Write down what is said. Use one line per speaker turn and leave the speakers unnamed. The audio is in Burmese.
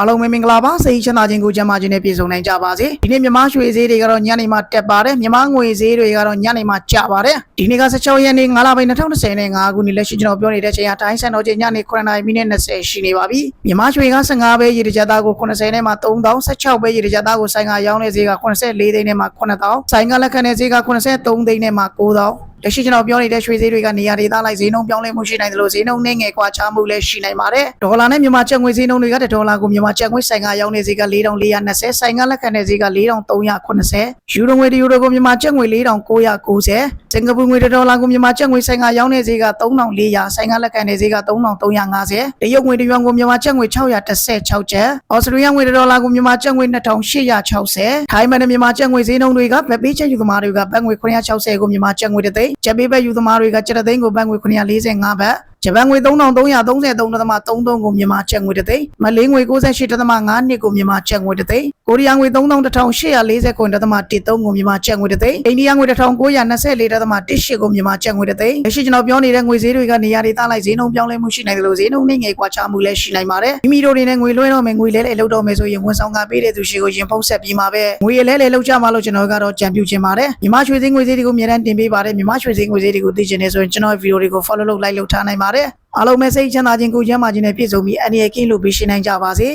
အားလုံးပဲမင်္ဂလာပါစိတ်ချမ်းသာခြင်းကိုကျမ်းမာခြင်းနဲ့ပြည့်စုံနိုင်ကြပါစေဒီနေ့မြန်မာရွှေဈေးတွေကတော့ညနေမှတက်ပါတယ်မြန်မာငွေဈေးတွေကတော့ညနေမှကျပါတယ်ဒီနေ့က16ရက်နေ့9လပိုင်း2025နဲ့5ခုနှစ်လက်ရှိကျွန်တော်ပြောနေတဲ့ချိန်ဟာတိုင်းစံတော်ချိန်ညနေ9:20မိနစ်20ရှိနေပါပြီမြန်မာရွှေက15ပဲရေတကြသားကို80နဲ့မှ3000 16ပဲရေတကြသားကိုဆိုင်ကရောင်းတဲ့ဈေးက84သိန်းနဲ့မှ9000ဆိုင်ကလက်ခံတဲ့ဈေးက83သိန်းနဲ့မှ9000 လက်ရှိကျွန်တော်ပြောနေတဲ့ရွှေဈေးတွေကနေရာဒေသလိုက်ဈေးနှုန်းပြောင်းလဲမှုရှိနိုင်တယ်လို့ဈေးနှုန်းနှိမ့်ငယ်ကွာခြားမှုလည်းရှိနိုင်ပါတယ်ဒေါ်လာနဲ့မြန်မာကျပ်ငွေဈေးနှုန်းတွေကတစ်ဒေါ်လာကိုမြန်မာကျပ်ငွေဆိုင်ကရောင်းတဲ့ဈေးက4420ဆိုင်ကလက်ခံတဲ့ဈေးက4380ယူရိုငွေတစ်ယူရိုကိုမြန်မာကျပ်ငွေ4990စင်ကာပူငွေတစ်ဒေါ်လာကိုမြန်မာကျပ်ငွေဆိုင်ကရောင်းတဲ့ဈေးက3400ဆိုင်ကလက်ခံတဲ့ဈေးက3350တရုတ်ငွေတစ်ယွမ်ကိုမြန်မာကျပ်ငွေ616ကျပ်ဩစတြေးလျငွေတစ်ဒေါ်လာကိုမြန်မာကျပ်ငွေ2860ထိုင်းမန်နဲ့မြန်မာကျပ်ငွေဈေးနှုန်းတွေကဗက်ပေးချက်ယူသမားတွေကဘတ်ငွေ960ကိုမြန်မာကျပ်ငွေတစ်သိန်းကျပ်ပေးဘက်ယူသမားတွေကကျပ်တစ်သိန်းကိုဘတ်ငွေ945ဘတ်ဂျပန်ငွေ3333.33ကိုမြန်မာကျပ်ငွေတစ်သိန်းမလေးငွေ68.5နှစ်ကိုမြန်မာကျပ်ငွေတစ်သိန်းကိုရီးယားငွေ3840.13ကိုမြန်မာကျပ်ငွေတစ်သိန်းအိန္ဒိယငွေ1924.18ကိုမြန်မာကျပ်ငွေတစ်သိန်းလက်ရှိကျွန်တော်ပြောနေတဲ့ငွေဈေးတွေကနေရာဒေသလိုက်ဈေးနှုန်းပြောင်းလဲမှုရှိနိုင်တယ်လို့ဈေးနှုန်းနှိမ့်ငယ်ကွာခြားမှုလည်းရှိနိုင်ပါတယ်မိမိတို့တွေနဲ့ငွေလွှဲတော့မယ်ငွေလဲလဲလောက်တော့မယ်ဆိုရင်ဝန်ဆောင်ကပေးတဲ့သူရှိကိုရင်ဖုံးဆက်ပြီးမှာပဲငွေလဲလဲလောက်ကြမှာလို့ကျွန်တော်ကတော့ကြံပြူခြင်းပါတယ်မြန်မာရွှေစည်းငွေဈေးတွေကိုအများတန်းတင်ပေးပါတယ်မြန်မာရွှေစည်းငွေဈေးတွေကိုသိချင်နေဆိုရင်ကျွန်တော်ဗီဒီယိုတွေကို follow လုပ် like လုပ်ထားနိုင်ပါတယ်အားလုံးပဲစိတ်ချမ်းသာခြင်းကိုကျမ်းမာခြင်းနဲ့ပြည့်စုံပြီးအနေရကင်းလို့ပြီးရှင်းနိုင်ကြပါစေ